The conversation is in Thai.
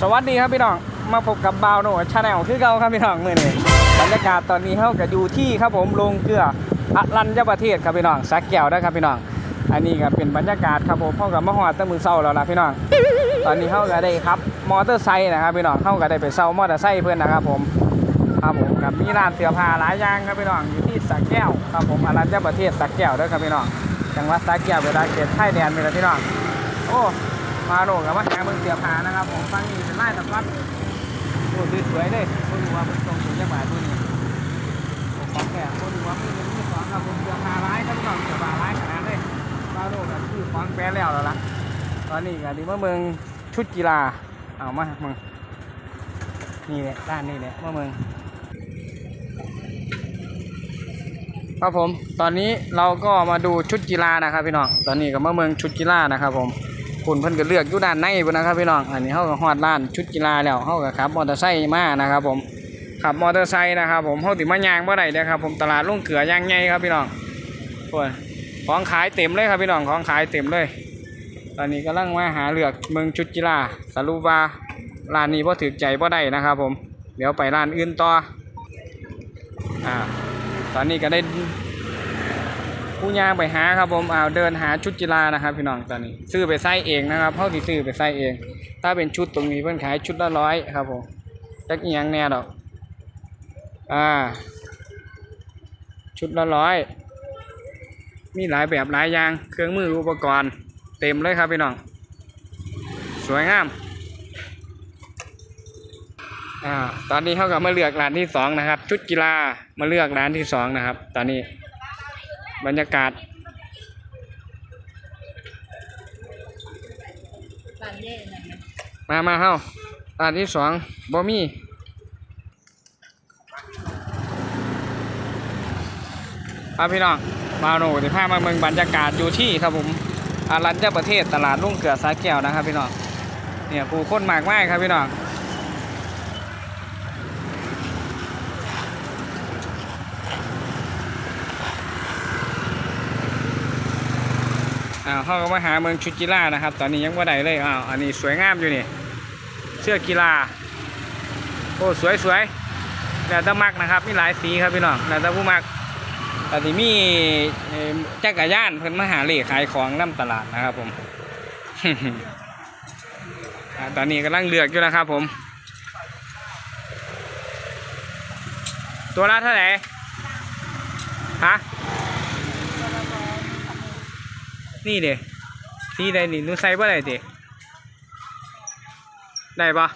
สวัสดีครับพี่น้อง มาพบกับบาวโนชาแนลคือเก่าครับพี่น้องเมื่อนี้บรรยากาศตอนนี้เขาก็อยู่ที่ครับผมโรงเกลืออรัญญประเทศครับพี่น้องสักแก้วนะครับพี่น้อง อันนี้ก็เป็นบรรยากาศครับผมพ่อกับมะฮอดตั้งมือเศร้าแล้วล่ะพี่น้อง ตอนนี้เขาก็ได้ครับมอเตอร์ไซค์นะครับพี่น้องเขาก็ได้ไปเซามอเตอร์ไซค์เพื่อนนะครับผมครับผมกับมีร้านเสื้อผ้าหลายอย่างครับพี่น้องอยู่ที่สักแก้วครับผมอรัญญประเทศสักแก้วเด้วยครับพี่น้องจังหวัดสักแก้วเวลาเขตไทยแดนไปแล้วพี่น้องโอ้ มาโลกับว่าหาเมืองเสียผานะครับผมฟังนี่เป็นไล่ตำรับโอ้สวยๆเลยคนรู้ว่าเป็นตรงสุดจังหวัดตัวนี้โอ้ของแก่คนรู้ว่ามีเป็นที่สองครับผมเสียผาร้ายครับพี่น้องเสียผาร้ายขนาดเลยมาโลกับชื่อฟังแปรแล้วแล้วล่ะตอนนี้ก็ดีว่าเมืองชุดกีฬาเอามาเมืองนี่แหละด้านนี้แหละว่าเมืองครับผม ตอนนี้เราก็มาดูชุดกีฬานะครับพี่น้อง ตอนนี้ก็มาเมืองชุดกีฬานะครับผม คุณเพิ่นก็เลือกอยู่ด้านในพุ่นนะครับพี่น้องอันนี้เขาก็ฮอดร้านชุดกีฬาแล้วเขาก็ขับมอเตอร์ไซค์มานะครับผมขับมอเตอร์ไซค์นะครับผมเขาติมายางบ่ได้เด้ครับผมตลาดลุงเกลือยางใหญ่ครับพี่น้องโอ้ยของขายเต็มเลยครับพี่น้องของขายเต็มเลย ตอนนี้กำลังมาหาเลือกเมืองชุดกีฬาสรุปว่าร้านนี้พอถือใจบ่ได้นะครับผมเดี๋ยวไปร้านอื่นต่ออ่าตอนนี้ก็ได้ ผู้ย่างไปหาครับผมเอาเดินหาชุดกีฬานะครับพี่น้องตอนนี้ ซื้อไปใส่เองนะครับเขาที่ซื้อไปใส่เอง ถ้าเป็นชุดตรงนี้เพิ่อนขายชุดละร้อยครับผมจักอียงแน่ดอกอ่า ชุดละร้อยมีหลายแบบหลายอย่าง เครื่องมืออุปกรณ์เต็มเลยครับพี่น้อง สวยงามอ่าตอนนี้เขากับมาเลือกร้านที่สองนะครับ ชุดกีฬามาเลือกร้านที่สองนะครับ ตอนนี้ บรรยากาศมามาเฮ้าร้านที่สองบอมี่ครับพี่น้องมาโน่ที่พามาเมืองบรรยากาศอยู่ที่ครับผมอารัญญประเทศตลาดลุ่งเกลือสาแก้วนะครับพี่น้องเนี่ยผู้คนมากมายครับพี่น้อง อ้าวเขาก็มาหาเมืองชุดกีฬานะครับ ตอนนี้ยังไม่ได้เลยอ้าวอันนี้สวยงามอยู่นี่ เสื้อกีฬา โอ้สวยสวยแล้วแต่มักนะครับ มีหลายสีครับพี่น้องแล้วแต่ผู้มักแต่ที่มีเอ่อจักรยานเพิ่นมาหาเลขขายของน้ำตลาดนะครับผม ตอนนี้กำลังเลือกอยู่นะครับผม ตัวละเท่าไหร่ฮะ นี่เด้สีใดนี่หนูใส่บ่ได้เด้ได้ปะ